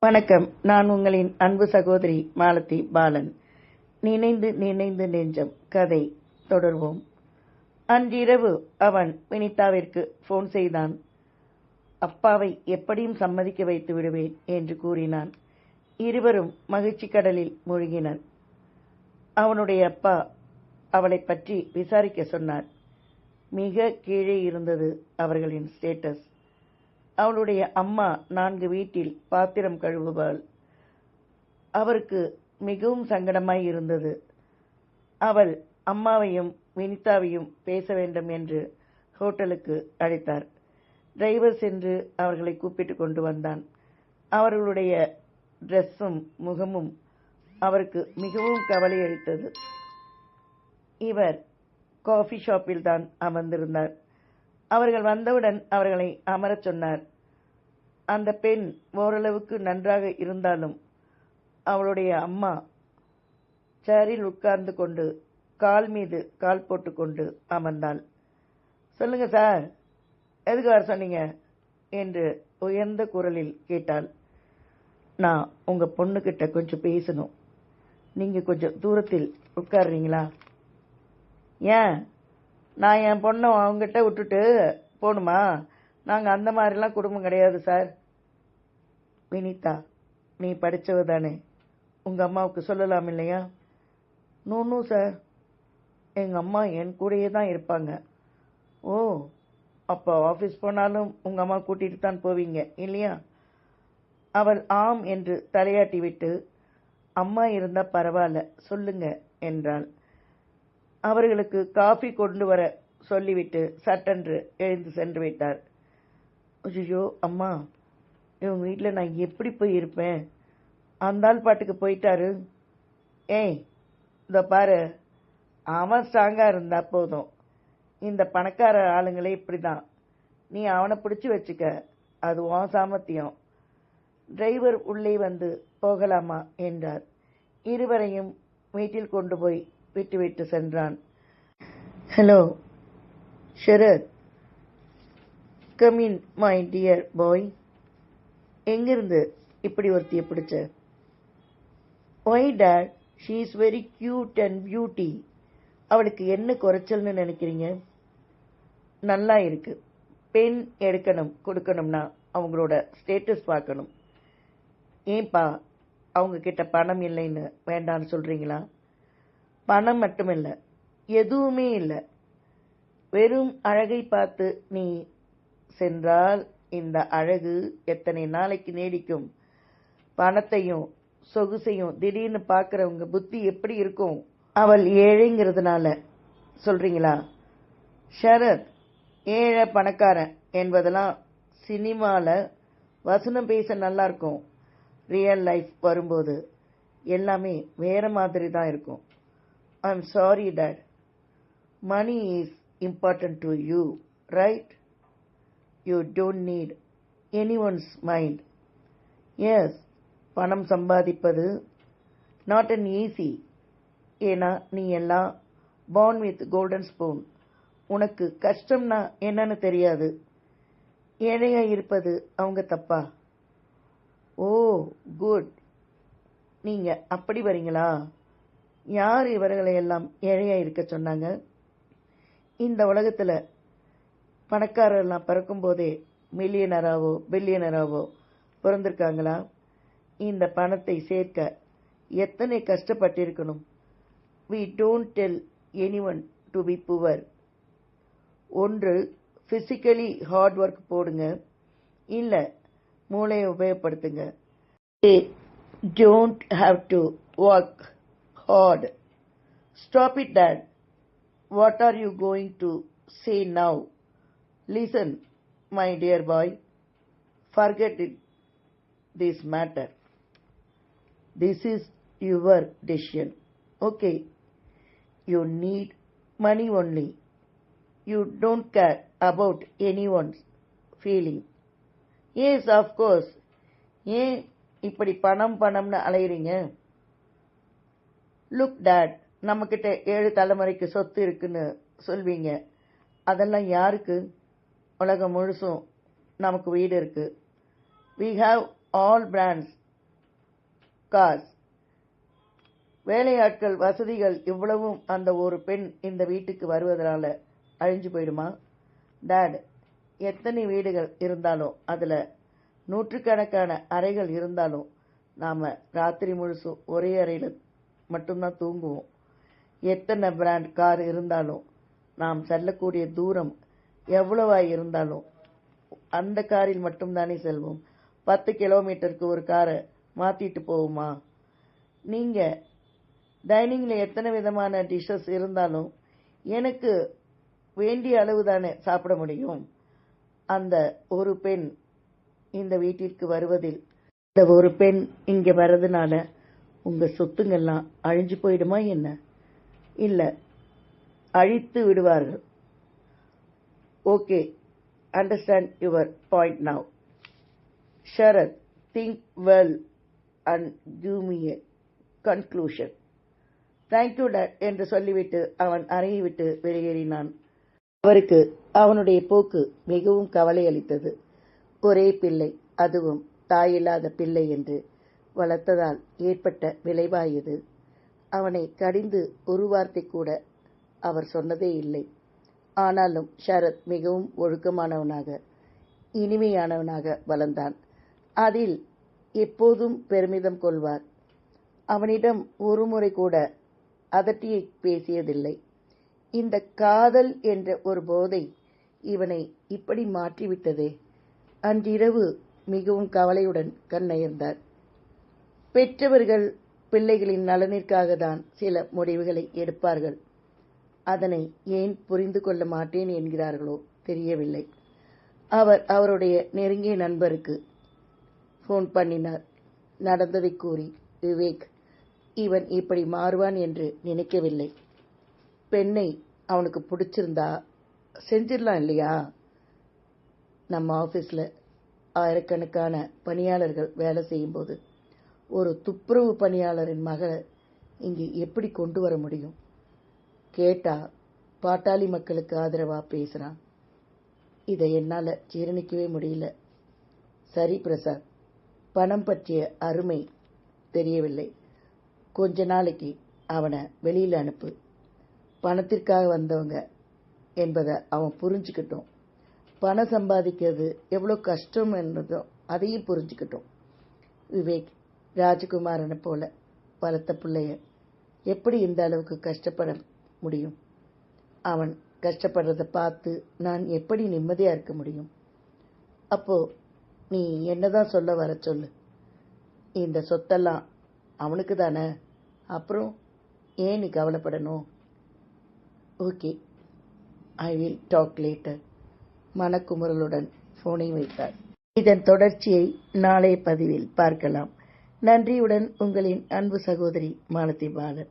வணக்கம். நான் உங்களின் அன்பு சகோதரி மாலதி பாலன். நினைந்து நினைந்து நெஞ்சம் கதை தொடர்வோம். அன்றிரவு அவன் வினிதாவிற்கு போன் செய்தான். அப்பாவை எப்படியும் சம்மதிக்க வைத்து விடுவேன் என்று கூறினான். இருவரும் மகிழ்ச்சி கடலில் மூழ்கினர். அவனுடைய அப்பா அவளைப் பற்றி விசாரிக்க சொன்னார். மிக கீழே இருந்தது அவர்களின் ஸ்டேட்டஸ் அவளுடைய அம்மா நான்கு வீட்டில் பாத்திரம் கழுவுவாள். அவருக்கு மிகவும் சங்கடமாய் இருந்தது. அவள் அம்மாவையும் வினிதாவையும் பேச வேண்டும் என்று ஹோட்டலுக்கு அழைத்தார். டிரைவர் சென்று அவர்களை கூப்பிட்டு கொண்டு வந்தான். அவர்களுடைய ட்ரெஸ்ஸும் முகமும் அவருக்கு மிகவும் கவலையளித்தது. இவர் காஃபி ஷாப்பில் தான் அமர்ந்திருந்தார். அவர்கள் வந்தவுடன் அவர்களை அமரச் சொன்னார். அந்த பெண் ஓரளவுக்கு நன்றாக இருந்தாலும் அவளுடைய அம்மா சேரில் உட்கார்ந்து கொண்டு கால் மீது கால் போட்டுக்கொண்டு அமர்ந்தாள். சொல்லுங்க சார் எதுக்கு வர சொன்னீங்க? என்று உயர்ந்த குரலில் கேட்டாள். நான் உங்க பொண்ணுகிட்ட கொஞ்சம் பேசணும். நீங்க கொஞ்சம் தூரத்தில் உட்காருறீங்களா? ஏன்? நான் என் பொண்ணை அவங்ககிட்ட விட்டுட்டு போகணுமா நாங்கள் அந்த மாதிரிலாம் குடும்பம் கிடையாது சார் வினிதா நீ படித்தவ தானே. உங்கள் அம்மாவுக்கு சொல்லலாம் இல்லையா? நூன்னும் சார் எங்கள் அம்மா என் கூடயே தான் இருப்பாங்க. ஓ அப்போ ஆஃபீஸ் போனாலும் உங்கள் அம்மா கூட்டிகிட்டு தான் போவீங்க இல்லையா? அவள் ஆம் என்று தலையாட்டி விட்டு அம்மா இருந்தால் பரவாயில்ல சொல்லுங்க என்றாள். அவர்களுக்கு காஃபி கொண்டு வர சொல்லிவிட்டு சட்டென்று எழுந்து சென்று விட்டார். ஐயோ அம்மா இவங்க வீட்டில் நான் எப்படி போய் இருப்பேன்? அந்த ஆள் பாட்டுக்கு போயிட்டாரு. ஏய் இந்த பாரு அவன் ஸ்ட்ராங்காக இருந்தா போதும். இந்த பணக்கார ஆளுங்களே இப்படி தான் நீ அவனை பிடிச்சி வச்சுக்க அது உன் சாமர்த்தியம். டிரைவர் உள்ளே வந்து போகலாமா என்றார். இருவரையும் வீட்டில் கொண்டு போய் விட்டுவிட்டு சென்றான். Hello Sharath come in my dear boy எங்கிருந்து இப்படி ஒருத்திய பிடிச்ச? Why dad she is very cute and beauty அவளுக்கு என்ன குறைச்சல்னு நினைக்கிறீங்க? நல்லா இருக்கு. பெண் எடுக்கணும் கொடுக்கணும்னா அவங்களோட ஸ்டேட்டஸ் பார்க்கணும். ஏன்பா அவங்க கிட்ட பணம் இல்லைன்னு வேண்டான்னு சொல்றீங்களா? பணம் மட்டுமில்லை எதுவுமே இல்லை. வெறும் அழகை பார்த்து நீ சென்றால் இந்த அழகு எத்தனை நாளைக்கு நீடிக்கும்? பணத்தையும் சொகுசையும் திடீர்னு பார்க்குறவங்க புத்தி எப்படி இருக்கும்? அவள் ஏழைங்கிறதுனால. சொல்றீங்களா? ஷரத் ஏழை பணக்காரன் என்பதெல்லாம் சினிமாவில் வசனம் பேச நல்லா இருக்கும். ரியல் லைஃப் வரும்போது எல்லாமே வேற மாதிரி தான் இருக்கும். I am sorry dad money is important to you right you don't need anyone's mind yes பணம் சம்பாதிப்பது நாட் அன் ஈஸி ஏன்னா நீ எல்லாம் பார்ன் வித் கோல்டன் ஸ்பூன் உனக்கு கஷ்டம்னா என்னன்னு தெரியாது. ஏழையா இருப்பது அவங்க தப்பா? ஓ குட் நீங்க அப்படி வரீங்களா? யார் இவர்களை எல்லாம் ஏழையா இருக்க சொன்னாங்க? இந்த உலகத்துல பணக்காரர்லாம் பிறக்கும் போதே மில்லியனராவோ பில்லியனராவோ பிறந்திருக்காங்களா? இந்த பணத்தை சேர்க்க எத்தனை கஷ்டப்பட்டிருக்கணும்? We don't tell anyone to be poor ஒன்று பிசிக்கலி ஹார்ட் ஒர்க் போடுங்க. இல்லை மூளையை உபயோகப்படுத்துங்க. Don't have to work heart stop it dad what are you going to say now listen my dear boy forget it this matter this is your decision okay you need money only you don't care about anyone's feeling yes of course ஏன் இப்படி பணம் பணம்னு அலையிறீங்க look date நம்மக்கிட்ட ஏழு தலைமுறைக்கு சொத்து இருக்குன்னு சொல்வீங்க. அதெல்லாம் யாருக்கு? உலகம் முழுசும் நமக்கு வீடு இருக்கு. We have all brands cars வேலையாட்கள் வசதிகள் இவ்வளவும் அந்த ஒரு பெண் இந்த வீட்டுக்கு வருவதனால அழிஞ்சு போயிடுமா? டேட் எத்தனை வீடுகள் இருந்தாலும் அதில் நூற்றுக்கணக்கான அறைகள் இருந்தாலும் நாம் ராத்திரி முழுசும் ஒரே அறையில் மட்டும்தான் தூங்குவோம். எத்தனை பிராண்ட் கார் இருந்தாலும் நாம் செல்லக்கூடிய தூரம் எவ்வளவா இருந்தாலும் அந்த காரில் மட்டும்தானே செல்வோம். பத்து கிலோமீட்டருக்கு ஒரு காரை மாத்திட்டு போவோமா? நீங்க டைனிங்ல எத்தனை விதமான டிஷ்ஷஸ் இருந்தாலும் எனக்கு வேண்டிய அளவு தானே சாப்பிட முடியும். அந்த ஒரு பெண் இந்த வீட்டிற்கு வருவதில் இந்த ஒரு பெண் இங்கே வர்றதுனால உங்க சொத்துங்கெல்லாம் அழிஞ்சு போயிடுமா என்ன? இல்ல அழித்து விடுவார்கள். Okay understand your point now Sharath think well and give me a conclusion thank you dad என்று சொல்லிவிட்டு அவன் அறையை விட்டு வெளியேறினான். அவருக்கு அவனுடைய போக்கு மிகவும் கவலை அளித்தது ஒரே பிள்ளை அதுவும் தாயில்லாத பிள்ளை என்று வளர்த்ததால் ஏற்பட்ட விளைவாயது. அவனை கடிந்து ஒரு வார்த்தை கூட அவர் சொன்னதே இல்லை. ஆனாலும் ஷரத் மிகவும் ஒழுக்கமானவனாக இனிமையானவனாக வளர்ந்தான். அதில் எப்போதும் பெருமிதம் கொள்வார். அவனிடம் ஒருமுறை கூட அதட்டியை பேசியதில்லை. இந்த காதல் என்ற ஒரு போதை இவனை இப்படி மாற்றிவிட்டதே? அன்றிரவு மிகவும் கவலையுடன் கண்ணயர்ந்தார் பெற்றவர்கள் பிள்ளைகளின் நலனிற்காக தான் சில முடிவுகளை எடுப்பார்கள். அதனை ஏன் புரிந்து கொள்ள மாட்டேன் என்கிறார்களோ தெரியவில்லை. அவர் அவருடைய நெருங்கிய நண்பருக்கு ஃபோன் பண்ணினார். நடந்ததை கூறி விவேக் இவன் இப்படி மாறுவான் என்று நினைக்கவில்லை. பெண்ணை அவனுக்கு பிடிச்சிருந்தா செஞ்சிடலாம் இல்லையா? நம்ம ஆஃபீஸில் ஆயிரக்கணக்கான பணியாளர்கள் வேலை செய்யும்போது ஒரு துப்புரவு பணியாளரின் மகளை இங்கே எப்படி கொண்டு வர முடியும்? கேட்டா பாட்டாளி மக்களுக்கு ஆதரவா பேசுறான். இதை என்னால ஜீரணிக்கவே முடியல. சரி பிரசாத் பணம் பற்றிய அருமை தெரியவில்லை. கொஞ்ச நாளைக்கு அவனை வெளியில அனுப்பு. பணத்திற்காக வந்தவங்க என்பதை அவன் புரிஞ்சுக்கிட்டோம். பணம் சம்பாதிக்கிறது எவ்வளோ கஷ்டம் என்றதும் அதையும் புரிஞ்சுக்கிட்டோம். விவேக் ராஜகுமாரனை போல வளர்த்த பிள்ளைய எப்படி இந்த அளவுக்கு கஷ்டப்பட முடியும்? அவன் கஷ்டப்படுறத பார்த்து நான் எப்படி நிம்மதியா இருக்க முடியும்? அப்போ நீ என்னதான் சொல்ல வர சொல்லு. இந்த சொத்தெல்லாம் அவனுக்கு தானே? அப்புறம் ஏன் நீ கவலைப்படணும்? Okay I will talk later மனக்குமுறலுடன் போனை வைத்தார். இதன் தொடர்ச்சியை நாளைய பதிவில் பார்க்கலாம். நன்றியுடன் உங்களின் அன்பு சகோதரி மாலதி பாலன்.